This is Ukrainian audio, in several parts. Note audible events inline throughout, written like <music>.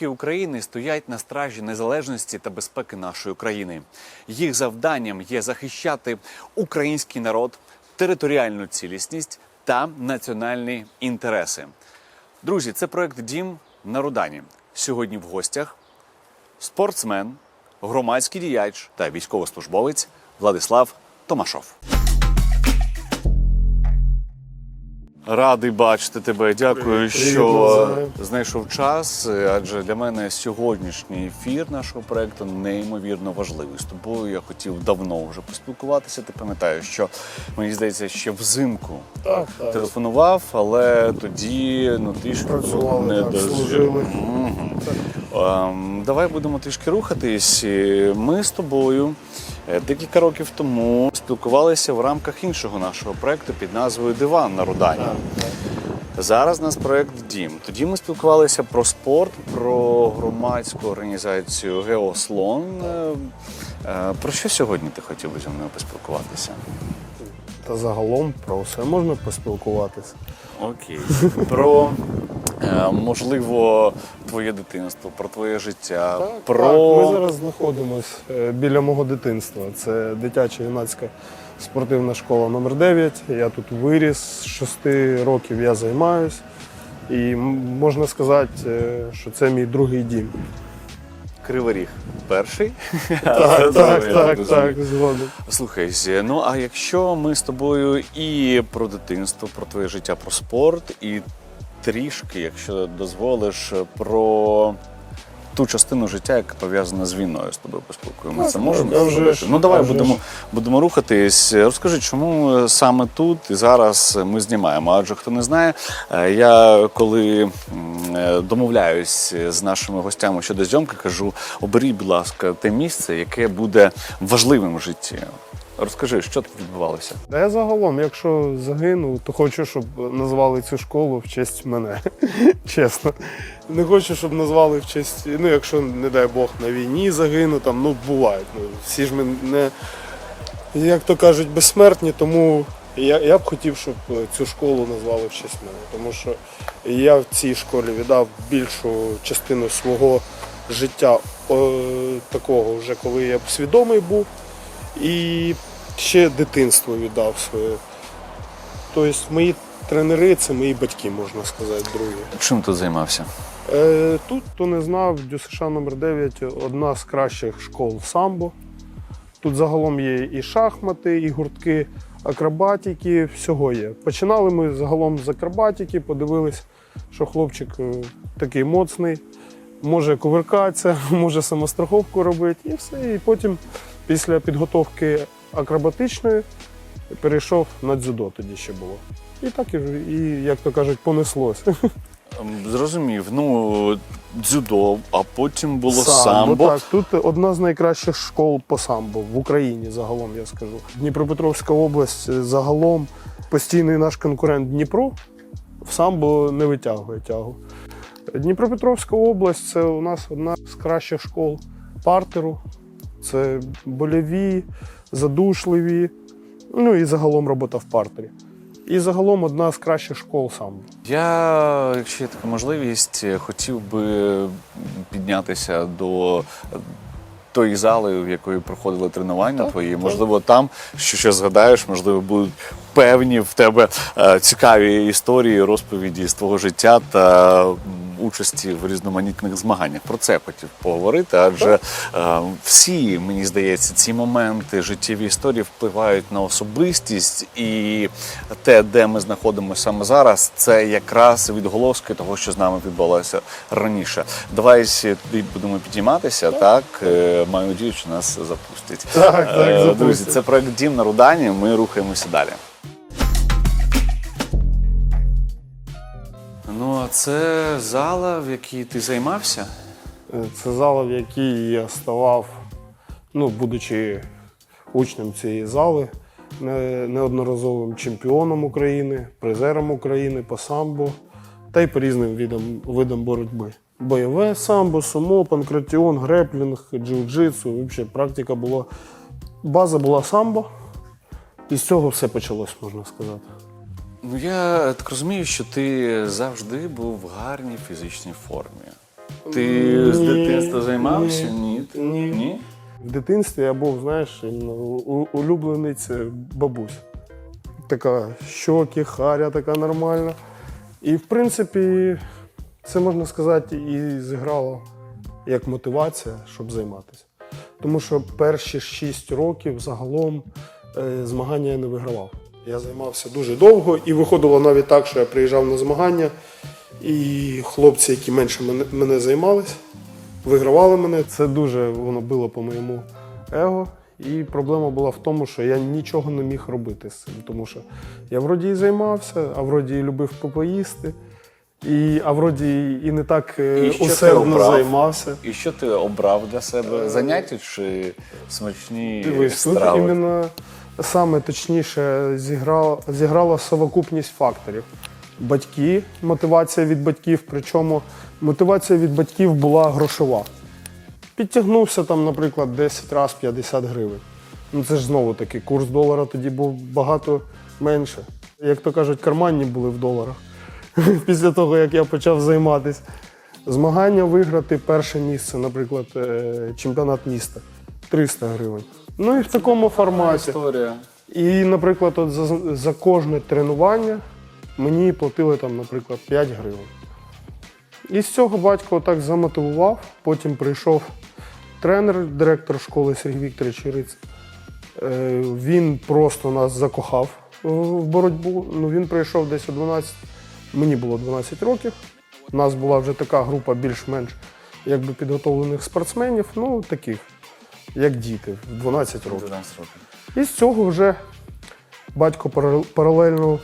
Захисники України стоять на стражі незалежності та безпеки нашої країни. Їх завданням є захищати український народ, територіальну цілісність та національні інтереси. Друзі, це проект Дім на Рудані. Сьогодні в гостях спортсмен, громадський діяч та військовослужбовець Владислав Томашов. Радий бачити тебе. Дякую, що знайшов час. Адже для мене сьогоднішній ефір нашого проекту неймовірно важливий. З тобою я хотів давно вже поспілкуватися. Ти пам'ятаєш, що мені здається, ще взимку Так, так. телефонував, але тоді ну трішки Працювали, не так, служили. Мгм. Ем, Давай будемо трішки рухатись. Ми з тобою декілька років тому спілкувалися в рамках іншого нашого проекту під назвою Диван на Рудані. Зараз у нас проект Дім. Тоді ми спілкувалися про спорт, про громадську організацію Геослон. Е, е, Про що сьогодні ти хотів би зі мною поспілкуватися? Та загалом про все можна поспілкуватися. Окей. Про е, можливо твоє дитинство, про твоє життя, про Так, ми зараз знаходимося біля мого дитинства. Це дитяча юнацька спортивна школа номер 9 Я тут виріс, з 6 років я займаюсь. І можна сказати, е, що це мій другий дім. Кривий Ріг. Перший. Так, <laughs> так, так, так, згодом. Слухай, ну а якщо ми з тобою і про дитинство, про твоє життя, про спорт, і трішки, якщо дозволиш, про ту частину життя, яка пов'язана з війною, з тобою поспілкуємося. Це можемо зробити? Ну давай будемо, будемо рухатись. Розкажи, чому саме тут і зараз ми знімаємо? Адже хто не знає, е, я коли е, домовляюсь з нашими гостями щодо зйомки, кажу: оберіть, будь ласка, те місце, яке буде важливим в житті. Розкажи, що тут відбувалося? Та я загалом, якщо загину, то хочу, щоб назвали цю школу в честь мене. <laughs> Чесно. Не хочу, щоб назвали в честь. Ну, якщо, не дай Бог, на війні загину, там, ну, бувають. Ну, всі ж ми не, як то кажуть, безсмертні, тому я, я б хотів, щоб цю школу назвали в честь мене. Тому що я в цій школі віддав більшу частину свого життя о, такого, вже коли я б свідомий був. І ще дитинство віддав своє. Тобто мої тренери це мої батьки, можна сказати, другі. Чим тут займався? Е, тут, хто не знав, ДЮСШ номер 9 одна з кращих школ самбо. Тут загалом є і шахмати, і гуртки акробатики, всього є. Починали ми загалом з акробатики, подивились, що хлопчик е, такий моцний, може кувиркатися, <laughs> може самостраховку робити, і все. І потім, після підготовки акробатичної, перейшов на дзюдо тоді ще було. І так і, і як то кажуть, понеслось. <laughs> Ем, Зрозумів. Ну, дзюдо, а потім було самбо. Так, тут одна з найкращих школ по самбо в Україні загалом, я скажу. Дніпропетровська область е, загалом постійний наш конкурент Дніпро в самбо не витягує тягу. Дніпропетровська область це у нас одна з кращих школ партеру. Це больові, задушливі, ну і загалом робота в партері. І загалом одна з кращих школ самбо. Я, якщо є така можливість, хотів би піднятися до тої зали, в якої проходили тренування Так, твої. так. Можливо, там, що ще згадаєш, можливо, будуть певні в тебе е, цікаві історії, розповіді з твого життя та участі в різноманітних змаганнях. Про це хотів поговорити, адже е, всі, мені здається, ці моменти життєві історії впливають на особистість, і те, де ми знаходимося саме зараз, це якраз відголоски того, що з нами відбулося раніше. Давай будемо підійматися. Так, Е, маю надію, що нас запустять. Так, так, запустять. Друзі, це проект Дім на Рудані. Ми рухаємося далі. Це зала, в якій ти займався? Е, Це зала, в якій я ставав, ну, будучи учнем цієї зали, неодноразовим чемпіоном України, призером України по самбо та й по різним видам, видам боротьби. Бойове самбо, сумо, панкратіон, греплінг, джиу-джитсу. Взагалі практика була. База була самбо, і з цього все почалось, можна сказати. Ну, я так розумію, що ти завжди був в гарній фізичній формі. Ти з дитинства займався? ні, Ні. ні. Ні? В дитинстві я був, знаєш, іменно у- улюбленець бабусь. Така щоки, харя така нормальна. І в принципі, це можна сказати, і зіграло як мотивація, щоб займатися. Тому що перші 6 років загалом е, змагання я не вигравав. Я займався дуже довго і виходило навіть так, що я приїжджав на змагання, і хлопці, які менше мене, мене займались, вигравали мене. Це дуже воно било по моєму его. І проблема була в тому, що я нічого не міг робити з цим, тому що я вроді і займався, а вроді і любив попоїсти, і, а вроді і не так е, І усердно обрав? займався. І що ти обрав для себе? Заняття чи смачні Дивись, тут іменно саме точніше зіграла, зіграла совокупність факторів. Батьки, мотивація від батьків, причому мотивація від батьків була грошова. Підтягнувся там, наприклад, 10 разів 50 гривень. Ну це ж знову таки, курс долара тоді був багато менше. Як то кажуть, карманні були в доларах. <laughs> Після того, як я почав займатися. Змагання виграти перше місце, наприклад, е, чемпіонат міста 300 гривень. Ну і в такому форматі. Історія. І, наприклад, от за, за кожне тренування мені платили там, наприклад, 5 гривень. І з цього батько так замотивував. Потім прийшов тренер, директор школи Сергій Вікторович Іриць. Е, Він просто нас закохав в боротьбу. Ну, він прийшов десь у 12, мені було 12 років. У нас була вже така група більш-менш якби підготовлених спортсменів, ну таких, як діти, в 12 років. 12 років. І з цього вже батько паралельно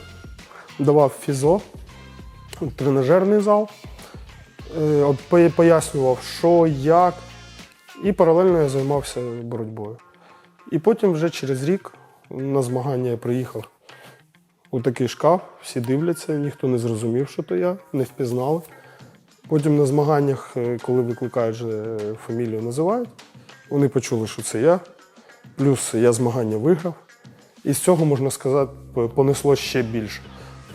давав фізо, тренажерний зал, е, от пояснював, що, як. І паралельно я займався боротьбою. І потім вже через рік на змагання я приїхав у такий шкаф, всі дивляться, ніхто не зрозумів, що то я, не впізнали. Потім на змаганнях, е, коли викликають е, фамілію, називають, вони почули, що це я. Плюс я змагання виграв. І з цього, можна сказати, понесло ще більше.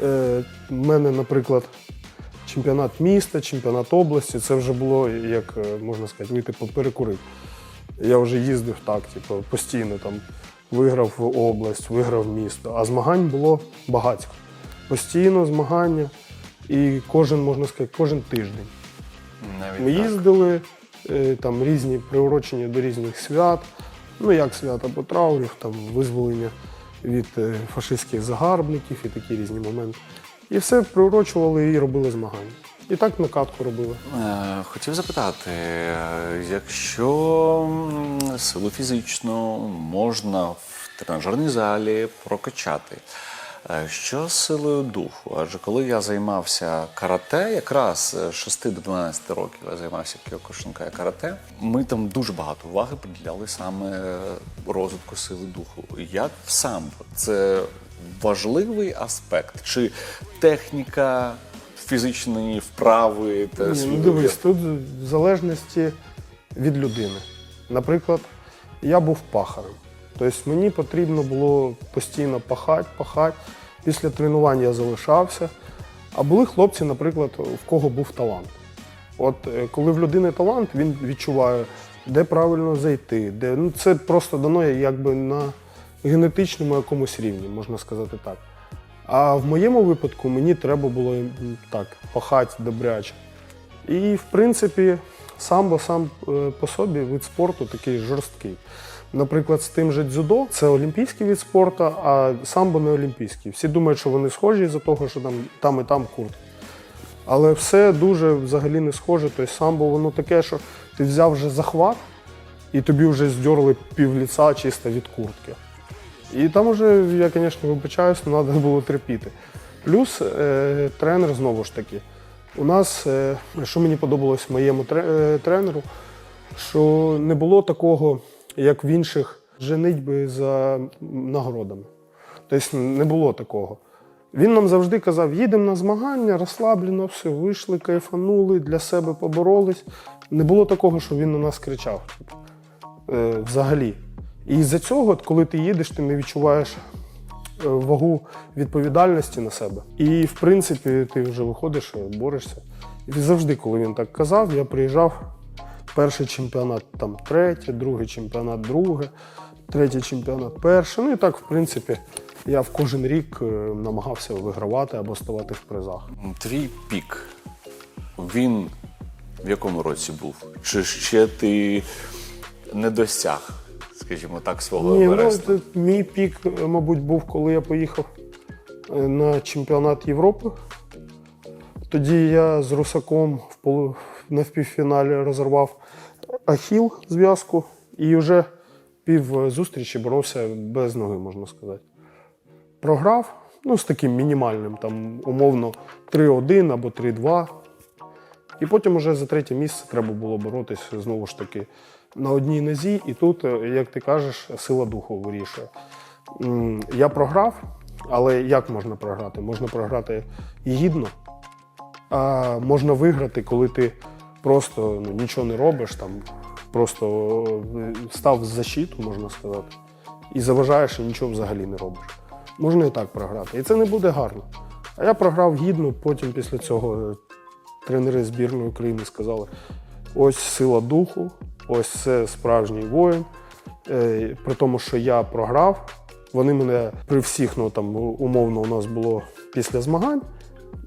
Е, У мене, наприклад, чемпіонат міста, чемпіонат області це вже було, як е, можна сказати, вийти по- перекурити. Я вже їздив так, типу, постійно там виграв область, виграв місто. А змагань було багатько. Постійно змагання. І кожен, можна сказати, кожен тиждень. Навіть Ми так. їздили там різні приурочені до різних свят, ну як свят або траурів, там визволення від е, фашистських загарбників і такі різні моменти. І все приурочували і робили змагання. І так на катку робили. Е, Хотів запитати, е, якщо силу фізичну можна в тренажерній залі прокачати, е, що з силою духу? Адже коли я займався карате, якраз з 6 до 12 років я займався кіокушинкай карате, ми там дуже багато уваги приділяли саме розвитку сили духу. Як в самбо? Це важливий аспект? Чи техніка фізичної вправи та Ні, ну дивись, тут в залежності від людини. Наприклад, я був пахарем. Тобто мені потрібно було постійно пахати, пахати. Після тренування я залишався. А були хлопці, наприклад, в кого був талант. От е, коли в людини талант, він відчуває, де правильно зайти, де ну це просто дано якби на генетичному якомусь рівні, можна сказати так. А в моєму випадку мені треба було так пахати добряче. І в принципі, самбо сам е, по собі вид спорту такий жорсткий. Наприклад, з тим же дзюдо це олімпійський вид спорту, а самбо не олімпійський. Всі думають, що вони схожі з-за того, що там, там і там куртки. Але все дуже взагалі не схоже. Тобто самбо воно таке, що ти взяв вже захват, і тобі вже здерли пів ліца чисто від куртки. І там уже, я, звісно, вибачаюсь, але треба було терпіти. Плюс е, тренер знову ж таки. У нас, е, що мені подобалось моєму е, тренеру, що не було такого, як в інших, женитьби за нагородами. Тобто не було такого. Він нам завжди казав: їдемо на змагання, розслаблено, все, вийшли, кайфанули, для себе поборолись. Не було такого, що він на нас кричав. Е, взагалі. І з-за цього, коли ти їдеш, ти не відчуваєш е, вагу відповідальності на себе. І в принципі ти вже виходиш, е, борешся. І завжди, коли він так казав, я приїжджав. Перший чемпіонат там третє, другий чемпіонат друге, третій чемпіонат перше. Ну і так, в принципі, я в кожен рік е, намагався вигравати або ставати в призах. Твій пік, він в якому році був? Чи ще ти не досяг, скажімо так, свого Ні, ну, мій пік, е, мабуть, був, коли я поїхав е, на чемпіонат Європи. Тоді я з Русаком в. На півфіналі розірвав ахіл зв'язку і вже пів зустрічі боровся без ноги, можна сказати. Програв, ну, з таким мінімальним, там, умовно, 3-1 або 3-2. І потім уже за третє місце треба було боротися знову ж таки на одній нозі. І тут, е, як ти кажеш, сила духу вирішує. Я програв, але як можна програти? Можна програти гідно, а можна виграти, коли ти просто ну, нічого не робиш, там, просто е, став в защиту, можна сказати, і заважаєш і нічого взагалі не робиш. Можна і так програти. І це не буде гарно. А я програв гідно, потім після цього е, тренери збірної України сказали: ось сила духу, ось це справжній воїн. Е, При тому, що я програв, вони мене при всіх, ну там умовно, у нас було після змагань,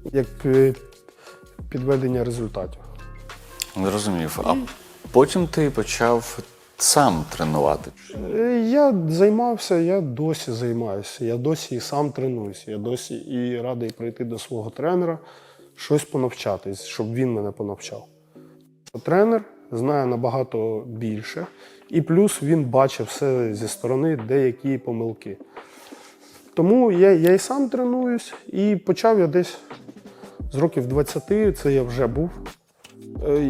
як підведення результатів. Зрозумів. А потім ти почав сам тренувати. Е, Я займався, я досі займаюся. Я досі і сам тренуюся. Я досі і радий прийти до свого тренера, щось понавчатись, щоб він мене понавчав. Тренер знає набагато більше, і плюс він бачив все зі сторони деякі помилки. Тому я, я і сам тренуюсь, і почав я десь з років 20, це я вже був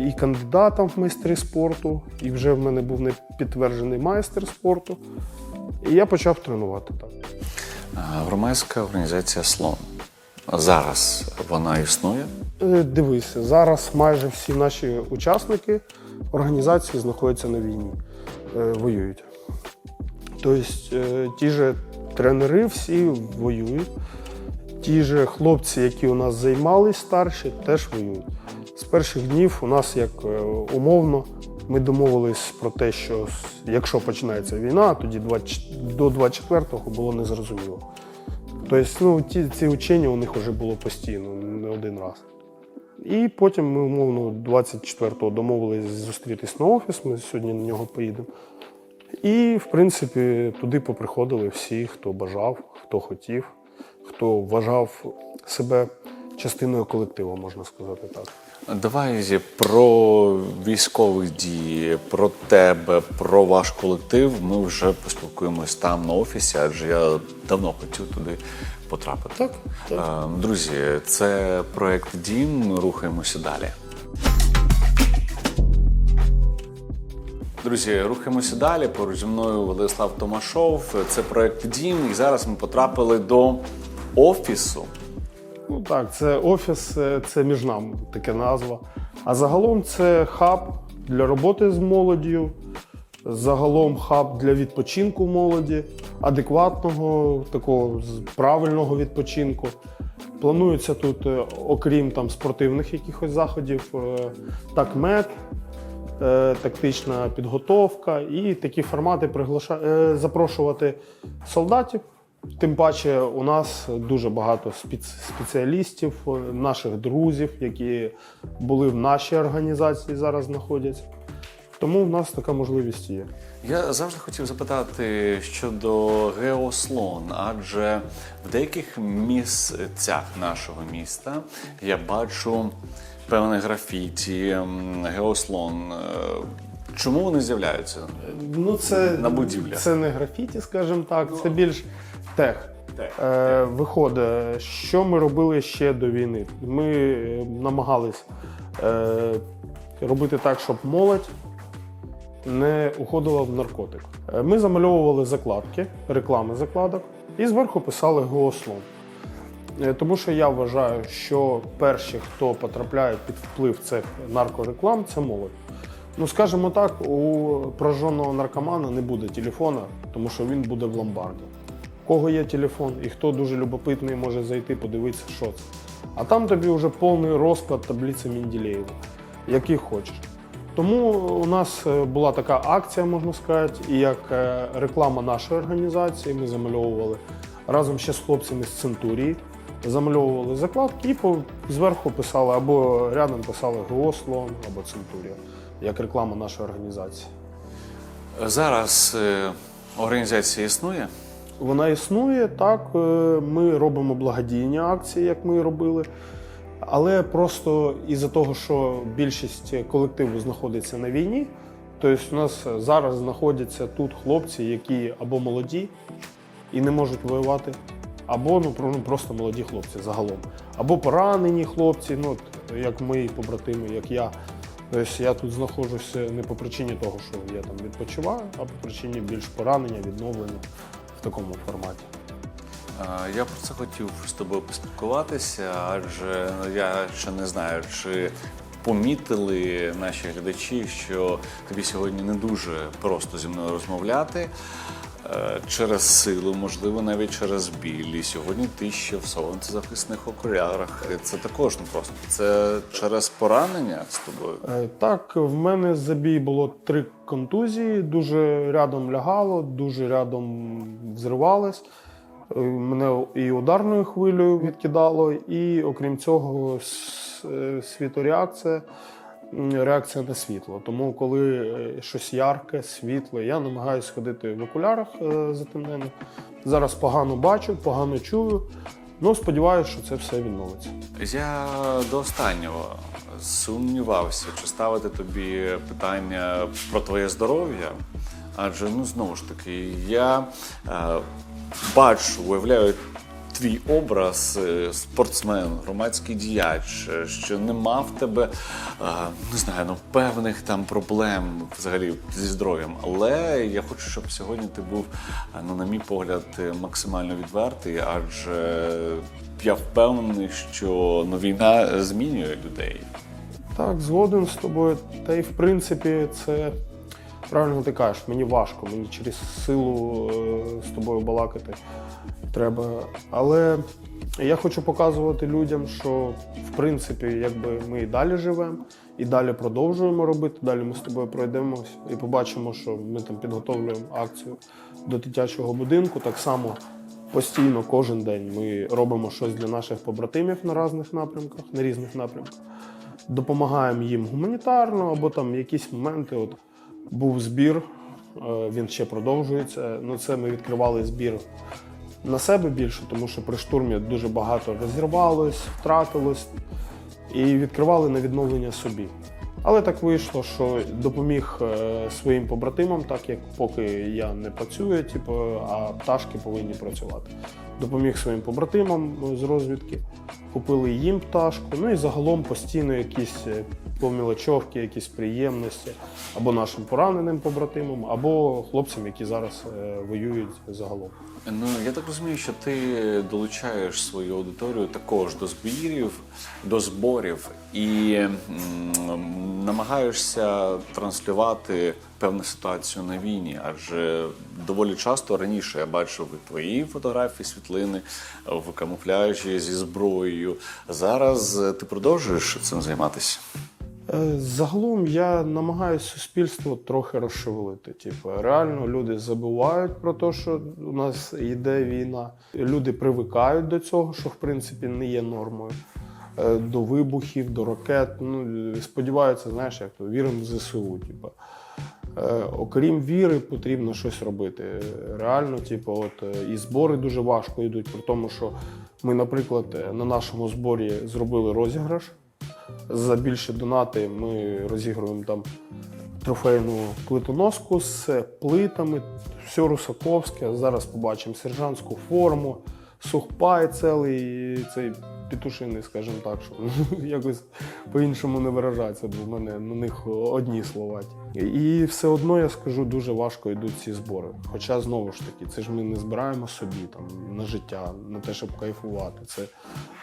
і кандидатом в майстри спорту, і вже в мене був не підтверджений майстер спорту. І я почав тренувати так. Громадська організація Слон. Зараз вона існує. Е, Дивися, зараз майже всі наші учасники організації знаходяться на війні, е, воюють. Тобто е, ті же тренери всі воюють, ті же хлопці, які у нас займались старші, теж воюють. З перших днів у нас, як е, умовно, ми домовились про те, що якщо починається війна, тоді 20 до 24-го було незрозуміло. Тобто, ну, ті, ці учення у них вже було постійно, не один раз. І потім ми, умовно, 24-го домовились зустрітись на офіс, ми сьогодні на нього поїдемо. І, в принципі, туди поприходили всі, хто бажав, хто хотів, хто вважав себе частиною колективу, можна сказати так. Давай про військові дії, про тебе, про ваш колектив. Ми вже поспілкуємось там на офісі, адже я давно хотів туди потрапити. Так, так. Е, Друзі, це проект Дім. Ми рухаємося далі. Друзі, рухаємося далі. Поруч зі мною Владислав Томашов. Це проект Дім. І зараз ми потрапили до офісу. Ну так, це офіс, е, це між нами таке назва. А загалом це хаб для роботи з молоддю, загалом хаб для відпочинку молоді, адекватного, такого правильного відпочинку. Планується тут, е, окрім там спортивних якихось заходів, е, такмет, е, тактична підготовка і такі формати приглаша... запрошувати солдатів. Тим паче, у нас дуже багато спеціалістів, е, наших друзів, які були в нашій організації, зараз знаходяться. Тому в нас така можливість є. Я завжди хотів запитати щодо геослон, адже в деяких місцях нашого міста я бачу певне графіті, геослон. Е, Чому вони з'являються? Ну, це, На будівлях. Це не графіті, скажімо так, це більш тех. Тех, Е, виходить, що ми робили ще до війни? Ми е, намагались е, робити так, щоб молодь не уходила в наркотик. Е, Ми замальовували закладки, реклами закладок, і зверху писали геослон. Е, Тому що я вважаю, що перші, хто потрапляє під вплив цих наркореклам, це молодь. Ну, скажімо так, у прожженого наркомана не буде телефона, тому що він буде в ломбарді. Кого є телефон і хто дуже любопитний, може зайти, подивитися, що це. А там тобі вже повний розклад таблиці Менділеєва, який хочеш. Тому у нас е, була така акція, можна сказати, і як е, реклама нашої організації. Ми замальовували разом ще з хлопцями з Центурії, замальовували закладки і зверху писали або рядом писали ГО або Центурія, як реклама нашої організації. Зараз е, організація існує. Вона існує так. е, Ми робимо благодійні акції, як ми робили. Але просто із-за того, що більшість колективу знаходиться на війні, тобто у нас зараз знаходяться тут хлопці, які або молоді і не можуть воювати, або ну, ну, просто молоді хлопці загалом, або поранені хлопці, ну як мої побратими, як я. Тобто я тут знаходжуся не по причині того, що я там відпочиваю, а по причині більш поранення, відновлення такому форматі. Я про це хотів з тобою поспілкуватися, адже я ще не знаю, чи помітили наші глядачі, що тобі сьогодні не дуже просто зі мною розмовляти. Е, Через силу, можливо, навіть через біль. І сьогодні ти ще в сонцезахисних окулярах. Це також не просто. Це через поранення з тобою. Е, Так, в мене забій було три контузії, дуже рядом лягало, дуже рядом взривалось. Е, Мене і ударною хвилею відкидало, і окрім цього, світореакція, реакція на світло. Тому, коли е, щось ярке, світле, я намагаюся ходити в окулярах е, затемнених. Зараз погано бачу, погано чую. Ну, сподіваюся, що це все відновиться. Я до останнього сумнівався, чи ставити тобі питання про твоє здоров'я. Адже ну знову ж таки, я е, бачу, уявляю твій образ е, спортсмен, громадський діяч, е, що нема в тебе е, не знаю, ну певних там проблем взагалі зі здоров'ям. Але я хочу, щоб сьогодні ти був, ну, на мій погляд, максимально відвертий, адже я впевнений, що ну, війна змінює людей. Так, згоден з тобою. Та й в принципі, це правильно ти кажеш, мені важко, мені через силу з тобою балакати треба. Але я хочу показувати людям, що в принципі, якби ми і далі живемо, і далі продовжуємо робити. Далі ми з тобою пройдемося і побачимо, що ми там підготовлюємо акцію до дитячого будинку. Так само постійно, кожен день ми робимо щось для наших побратимів на різних напрямках, на різних напрямках допомагаємо їм гуманітарно, або там якісь моменти. От був збір, е, він ще продовжується. Ну, це ми відкривали збір на себе більше, тому що при штурмі дуже багато розірвалось, втратилось, і відкривали на відновлення собі. Але так вийшло, що допоміг е, своїм побратимам, так як поки я не працюю, типу, а пташки повинні працювати. Допоміг своїм побратимам е, з розвідки, купили їм пташку. Ну і загалом постійно якісь е, помілочовки, якісь приємності або нашим пораненим побратимам, або хлопцям, які зараз е, воюють загалом. Ну я так розумію, що ти долучаєш свою аудиторію також до збірів, до зборів і м, намагаєшся транслювати певну ситуацію на війні, адже доволі часто раніше я бачив і твої фотографії, світлини в камуфляжі зі зброєю. Зараз е, ти продовжуєш цим займатися. Е, Загалом я намагаюся суспільство трохи розшевелити. Типу, реально люди забувають про те, що у нас йде війна. Люди привикають до цього, що в принципі не є нормою. Е, До вибухів, до ракет. Ну, сподіваються, знаєш, як то віримо в ЗСУ. Типу. Е, Окрім віри, потрібно щось робити. Реально, типу, от і збори дуже важко йдуть, при тому, що ми, наприклад, на нашому зборі зробили розіграш. За більше донати ми розігруємо там трофейну плитоноску з плитами, все русаковське. Зараз побачимо сержантську форму, сухпай цілий, цей петушиний, скажімо так, що <laughs> якось по-іншому не виражається, бо в мене на них одні слова. І все одно я скажу, дуже важко йдуть ці збори. Хоча знову ж таки, це ж ми не збираємо собі там на життя, на те, щоб кайфувати. Це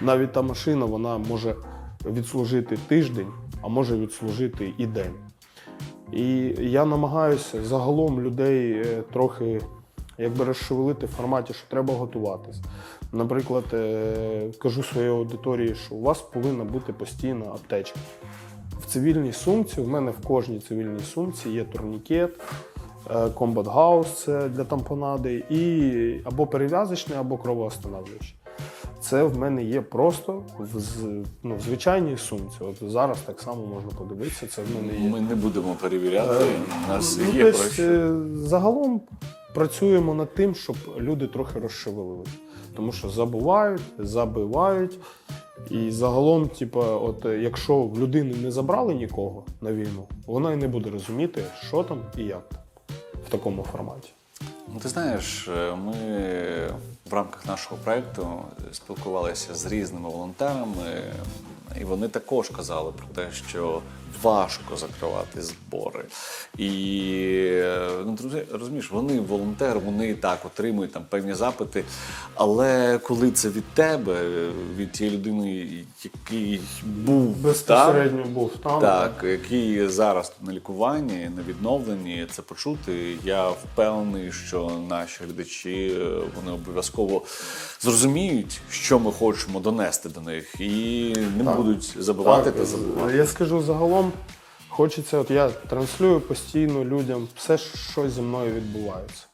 навіть та машина, вона може відслужити тиждень, а може відслужити і день. І я намагаюся загалом людей е, трохи якби розшевелити в форматі, що треба готуватись. Наприклад, е, кажу своїй аудиторії, що у вас повинна бути постійна аптечка. В цивільній сумці, в мене в кожній цивільній сумці є турнікет, е, комбат гаус це для тампонади, і або перев'язочний, або кровоостанавлюючий. Це в мене є просто в, ну, в звичайній сумці. От зараз так само можна подивитися. Це в мене є. Ми не будемо перевіряти. У нас Ну, є про що. е, загалом працюємо над тим, щоб люди трохи розшевелилися. Тому що забувають, забивають. І загалом, типу, от е, якщо в людини не забрали нікого на війну, вона і не буде розуміти, що там і як там в такому форматі. Ну, ти знаєш, е, ми в рамках нашого проєкту спілкувалися з різними волонтерами, і вони також казали про те, що важко закривати збори. І ну, розумі- розумієш, вони волонтери, вони і так отримують там певні запити. Але коли це від тебе, від тієї людини, який був там, Безпосередньо був там. так, який зараз на лікуванні, на відновленні, це почути. Я впевнений, що наші глядачі е, вони обов'язково зрозуміють, що ми хочемо донести до них, і не Так. будуть забувати Так, та забувати. Я скажу загалом, хочеться, от я транслюю постійно людям все, що зі мною відбувається.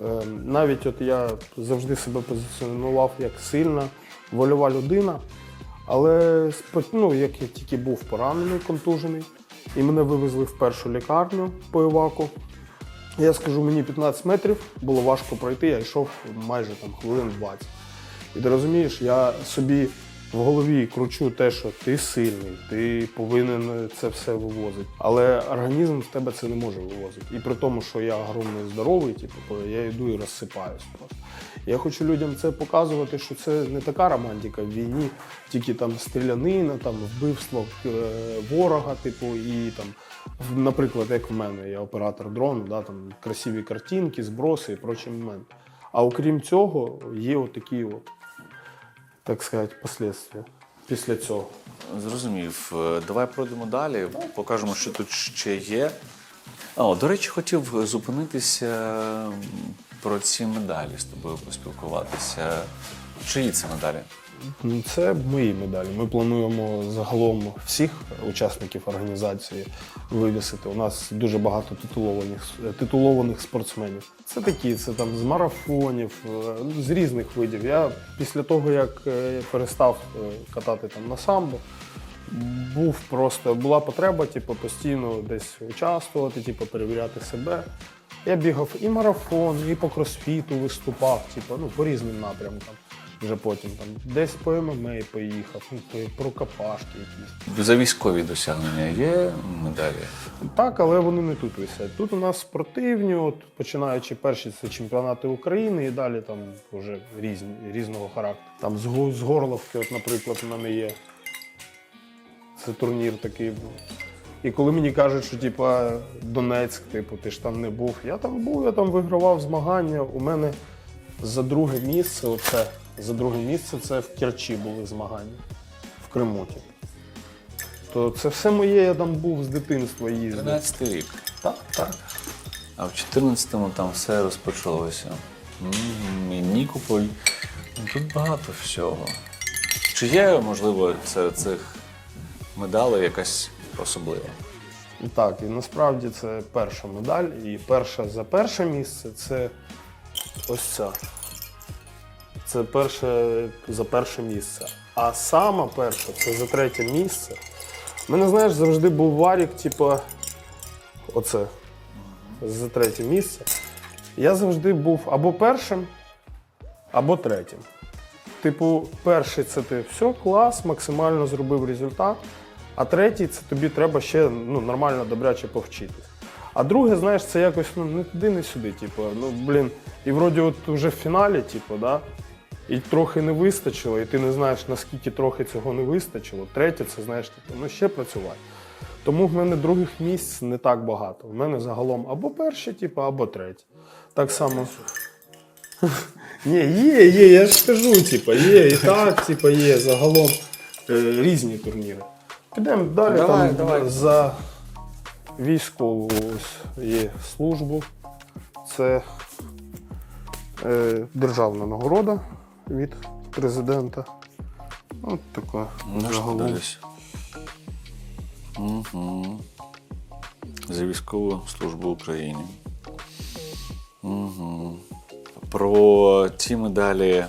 Е, Навіть от я завжди себе позиціонував як сильна, вольова людина. Але ну, як я тільки був поранений, контужений, і мене вивезли в першу лікарню по Іваку. Я скажу, мені 15 метрів було важко пройти, я йшов майже там хвилин 20. І ти розумієш, я собі в голові кручу те, що ти сильний, ти повинен це все вивозити. Але організм в тебе це не може вивозити. І при тому, що я огромний здоровий, типу, я йду і розсипаюсь просто. Я хочу людям це показувати, що це не така романтика в війні, тільки там стрілянина, там вбивство е, ворога, типу, і там, наприклад, як в мене, я оператор дрону, да, там красиві картинки, зброси і прочі моменти. А окрім цього, є отакі от, так сказати, послідства після цього. Зрозумів. Е, Давай пройдемо далі, покажемо, що тут ще є. О, до речі, хотів зупинитися про ці медалі з тобою поспілкуватися. Чиї це медалі? Ну, Це мої медалі. Ми плануємо загалом всіх учасників організації вивісити. У нас дуже багато титулованих, титулованих спортсменів. Це такі, це там з марафонів, е, з різних видів. Я після того, як е, перестав е, катати там на самбо, був просто була потреба, типу, постійно десь участвувати, типу, перевіряти себе. Я бігав і марафон, і по кросфіту виступав, типу, ну, по різним напрямкам. Вже потім там десь по ММА поїхав, ну, про капашки якісь. За військові досягнення є медалі? Так, але вони не тут висять. Тут у нас спортивні, от починаючи перші це чемпіонати України і далі там вже різні, різного характеру. Там з, з Горловки, от, наприклад, у мене є. Це турнір такий був. І коли мені кажуть, що типа Донецьк, типу, ти ж там не був. Я там був, я там вигравав змагання. У мене за друге місце, оце, за друге місце це в Керчі були змагання. В Криму. типу. То це все моє, я там був з дитинства їздив. 13 рік. Так, так. А в 14-му там все розпочалося. М, І Нікополь. Ну, Тут багато всього. Чи є, можливо, серед цих медалей якась особлива? Так, і насправді це перша медаль. І перша за перше місце це ось ця. Це перше за перше місце. А сама перша це за третє місце. У мене, знаєш, завжди був варік, типу, оце. За третє місце. Я завжди був або першим, або третім. Типу, перший це ти все, клас, максимально зробив результат. А третій це тобі треба ще ну, нормально добряче повчитись. А друге, знаєш, це якось ну, не туди, не сюди. Типу, ну блін, і вроді от вже в фіналі, типу, да, і трохи не вистачило, і ти не знаєш, наскільки трохи цього не вистачило. Третє, це знаєш, ну ще працювати. Тому в мене других місць не так багато. В мене загалом або перші, типу, або треті. Так само. <laughs> Ні, є, є, я ж кажу, типу, є, і так, типу, є загалом е, різні турніри. Підемо далі Давай, там давай. за військову ось є службу. Це е, державна нагорода від президента. От така. Ну що Угу. За військову службу України. Угу. Про ті медалі,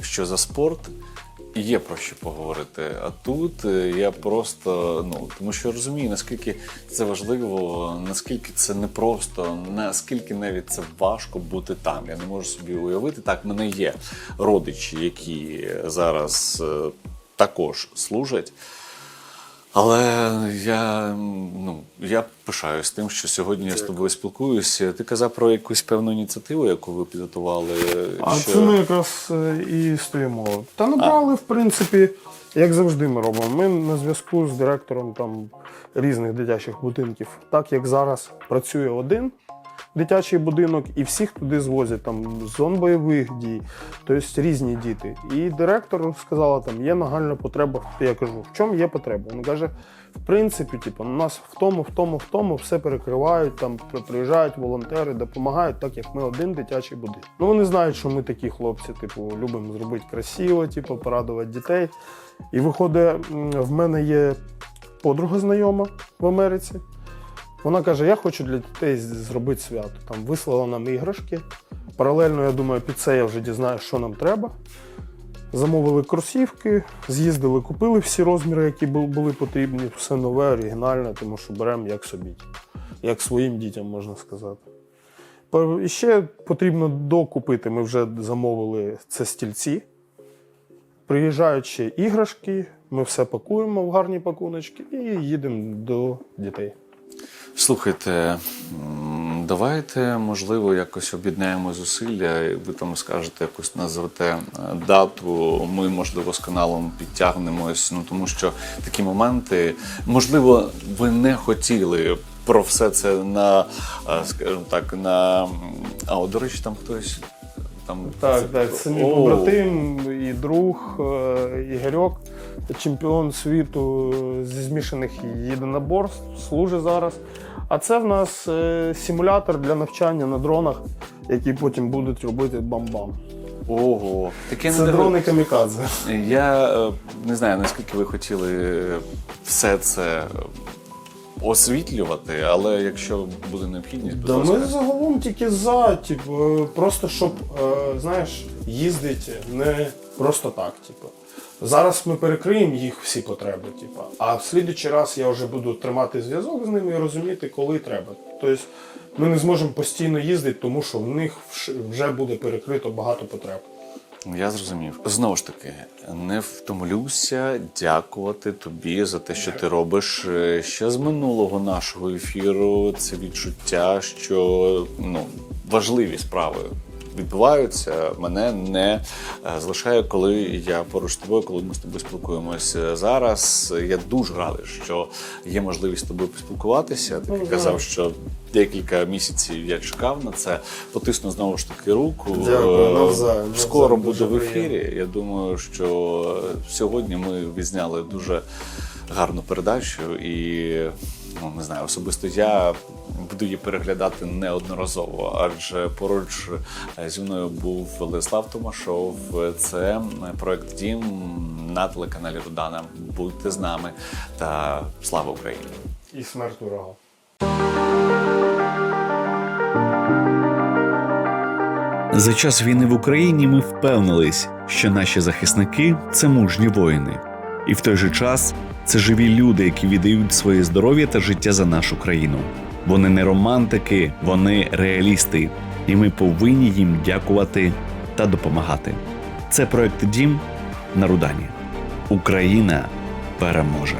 що за спорт, є про що поговорити. А тут е, я просто, ну, тому що розумію, наскільки це важливо, наскільки це непросто, наскільки навіть це важко бути там. Я не можу собі уявити. Так, в мене є родичі, які зараз е, також служать. Але я, ну, я пишаюсь тим, що сьогодні я з тобою спілкуюся. Ти казав про якусь певну ініціативу, яку ви підготували. А що... це ми якраз е, і стоїмо. Та набрали, в принципі, як завжди ми робимо. Ми на зв'язку з директором там різних дитячих будинків. Так як зараз працює один дитячий будинок, і всіх туди звозять там зон бойових дій, тобто різні діти. І директор сказала, там є нагальна потреба. Я кажу, в чому є потреба? Він каже, в принципі, типу, у нас в тому, в тому, в тому все перекривають, там при- приїжджають волонтери, допомагають, так як ми один дитячий будинок. Ну вони знають, що ми такі хлопці, типу, любимо зробити красиво, типу, порадувати дітей. І виходить, в мене є подруга знайома в Америці. Вона каже: Я хочу для дітей зробити свято. Там вислала нам іграшки. Паралельно, я думаю, під це я вже дізнаюся, що нам треба. Замовили кросівки, з'їздили, купили всі розміри, які були потрібні. Все нове, оригінальне, тому що беремо як собі, як своїм дітям, можна сказати. І ще потрібно докупити. Ми вже замовили це стільці. Приїжджають ще іграшки, ми все пакуємо в гарні пакуночки і їдемо до дітей. Слухайте, давайте, можливо, якось об'єднаємо зусилля, і ви там скажете, якось назвете е, дату. Ми, можливо, з каналом підтягнемось. Ну тому що такі моменти, можливо, ви не хотіли про все це на, е, скажімо так, на. А, от, до речі, там хтось. Там Так, так, це мій побратим і друг е, Ігорьок, чемпіон світу зі змішаних єдиноборств, служить зараз. А це в нас е, симулятор для навчання на дронах, які потім будуть робити бам-бам. Ого, таке Це не дрони камікадзе. Я е, не знаю, наскільки ви хотіли все це освітлювати, але якщо буде необхідність, будь Да ласка. ми загалом тільки за, типу, е, просто щоб, е, знаєш, їздити не просто так. Типу. Зараз ми перекриємо їх всі потреби, типу, а в слідуючий раз я вже буду тримати зв'язок з ними і розуміти, коли треба. Тобто ми не зможемо постійно їздити, тому що в них вже буде перекрито багато потреб. Я зрозумів. Знову ж таки, не втомлюся дякувати тобі за те, що ти робиш. Е, Ще з минулого нашого ефіру це відчуття, що ну важливі справи. Відбуваються, мене не е, залишає, коли я поруч з тобою, коли ми з тобою спілкуємося зараз. Я дуже радий, що є можливість з тобою поспілкуватися. Ти Ну, казав, що декілька місяців я чекав на це. Потисну знову ж таки руку. Дякую, Е, навзаєм, Скоро навзаєм, буде в ефірі. Я думаю, що сьогодні ми відзняли дуже гарну передачу, і ну не знаю, особисто я буду її переглядати неодноразово, адже поруч е, зі мною був Владислав Томашов. Це проект Дім на телеканалі Рудана. Будьте з нами та слава Україні! І смерть ворога. За час війни в Україні ми впевнились, що наші захисники це мужні воїни, і в той же час це живі люди, які віддають своє здоров'я та життя за нашу країну. Вони не романтики, вони реалісти, і ми повинні їм дякувати та допомагати. Це проект Дім на Рудані. Україна переможе.